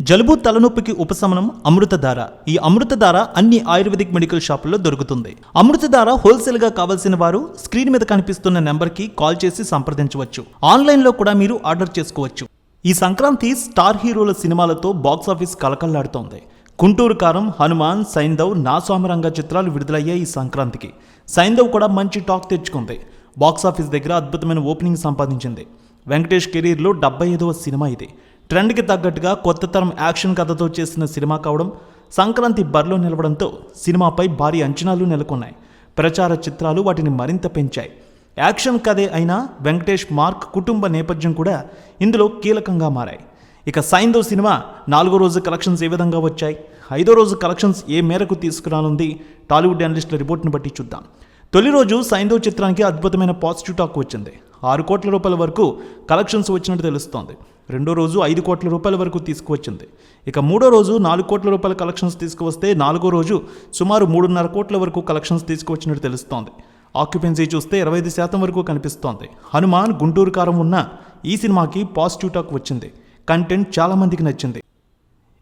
జలుబు తలనొప్పికి ఉపశమనం అమృతధార. ఈ అమృతధార అన్ని ఆయుర్వేదిక్ మెడికల్ షాపుల్లో దొరుకుతుంది. అమృతధార హోల్సేల్గా కావాల్సిన వారు స్క్రీన్ మీద కనిపిస్తున్న నెంబర్కి కాల్ చేసి సంప్రదించవచ్చు. ఆన్లైన్లో కూడా మీరు ఆర్డర్ చేసుకోవచ్చు. ఈ సంక్రాంతి స్టార్ హీరోల సినిమాలతో బాక్సాఫీస్ కలకల్లాడుతోంది గుంటూరు కారం హనుమాన్ సైందవ్ నా స్వామిరంగ చిత్రాలు విడుదలయ్యాయి ఈ సంక్రాంతికి. సైందవ్ కూడా మంచి టాక్ తెచ్చుకుంది. బాక్సాఫీస్ దగ్గర అద్భుతమైన ఓపెనింగ్ సంపాదించింది. వెంకటేష్ కెరీర్లో డెబ్బై ఐదవ సినిమా ఇది. ట్రెండ్కి తగ్గట్టుగా కొత్త తరం యాక్షన్ కథతో చేసిన సినిమా కావడం సంక్రాంతి బరిలో నిలవడంతో సినిమాపై భారీ అంచనాలు నెలకొన్నాయి. ప్రచార చిత్రాలు వాటిని మరింత పెంచాయి. యాక్షన్ కథే అయినా వెంకటేష్ మార్క్ కుటుంబ నేపథ్యం కూడా ఇందులో కీలకంగా మారాయి. ఇక సైందో సినిమా నాలుగో రోజు కలెక్షన్స్ ఏ విధంగా వచ్చాయి? ఐదో రోజు కలెక్షన్స్ ఏ మేరకు తీసుకురానుంది? టాలీవుడ్ అనలిస్టుల రిపోర్ట్ని బట్టి చూద్దాం. తొలి రోజు సైందో చిత్రానికి అద్భుతమైన పాజిటివ్ టాక్ వచ్చింది. ఆరు కోట్ల రూపాయల వరకు కలెక్షన్స్ వచ్చినట్టు తెలుస్తోంది. రెండో రోజు ఐదు కోట్ల రూపాయల వరకు తీసుకువచ్చింది. ఇక మూడో రోజు నాలుగు కోట్ల రూపాయల కలెక్షన్స్ తీసుకువస్తే నాలుగో రోజు సుమారు మూడున్నర కోట్ల వరకు కలెక్షన్స్ తీసుకువచ్చినట్టు తెలుస్తోంది. ఆక్యుపెన్సీ చూస్తే ఇరవై ఐదు శాతం వరకు కనిపిస్తోంది. హనుమాన్ గుంటూరు కారం ఉన్న ఈ సినిమాకి పాజిటివ్ టాక్ వచ్చింది. కంటెంట్ చాలామందికి నచ్చింది.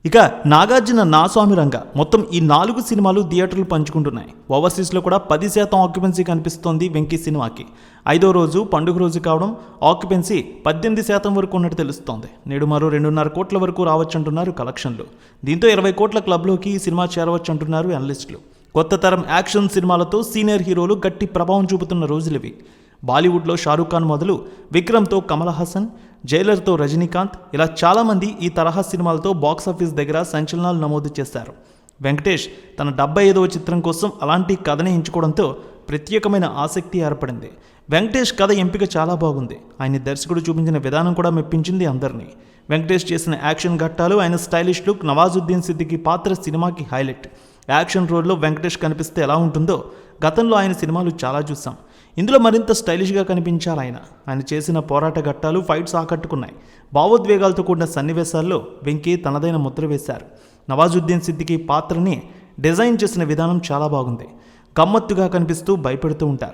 ఇక నాగార్జున నా స్వామి రంగ. మొత్తం ఈ నాలుగు సినిమాలు థియేటర్లు పంచుకుంటున్నాయి. ఓవర్సీస్లో కూడా పది శాతం ఆక్యుపెన్సీ కనిపిస్తోంది వెంకీ సినిమాకి. ఐదో రోజు పండుగ రోజు కావడం ఆక్యుపెన్సీ పద్దెనిమిది శాతం వరకు ఉన్నట్టు తెలుస్తోంది. నేడు మరో రెండున్నర కోట్ల వరకు రావచ్చంటున్నారు కలెక్షన్లు. దీంతో ఇరవై కోట్ల క్లబ్లోకి ఈ సినిమా చేరవచ్చంటున్నారు అనలిస్టులు కొత్త తరం యాక్షన్ సినిమాలతో సీనియర్ హీరోలు గట్టి ప్రభావం చూపుతున్న రోజులివి. బాలీవుడ్లో షారూఖ్ ఖాన్ మొదలు విక్రమ్తో కమల్ హాసన్ జైలర్తో రజనీకాంత్ ఇలా చాలామంది ఈ తరహా సినిమాలతో బాక్సాఫీస్ దగ్గర సంచలనాలు నమోదు చేశారు. వెంకటేష్ తన డెబ్బై ఐదవ చిత్రం కోసం అలాంటి కథని ఎంచుకోవడంతో ప్రత్యేకమైన ఆసక్తి ఏర్పడింది. వెంకటేష్ కథ ఎంపిక చాలా బాగుంది. ఆయన దర్శకుడు చూపించిన విధానం కూడా మెప్పించింది అందరినీ. వెంకటేష్ చేసిన యాక్షన్ ఘట్టాలు ఆయన స్టైలిష్ లుక్ నవాజుద్దీన్ సిద్దికి పాత్ర సినిమాకి హైలైట్. యాక్షన్ రోల్లో వెంకటేష్ కనిపిస్తే ఎలా ఉంటుందో గతంలో ఆయన సినిమాలు చాలా చూసాం. ఇందులో మరింత స్టైలిష్గా కనిపించాలి ఆయన. ఆయన చేసిన పోరాట ఘట్టాలు ఫైట్స్ ఆకట్టుకున్నాయి. భావోద్వేగాలతో కూడిన సన్నివేశాల్లో వెంకీ తనదైన ముద్ర వేశారు. నవాజుద్దీన్ సిద్దికి పాత్రని డిజైన్ చేసిన విధానం చాలా బాగుంది. గమ్మత్తుగా కనిపిస్తూ భయపెడుతూ ఉంటారు.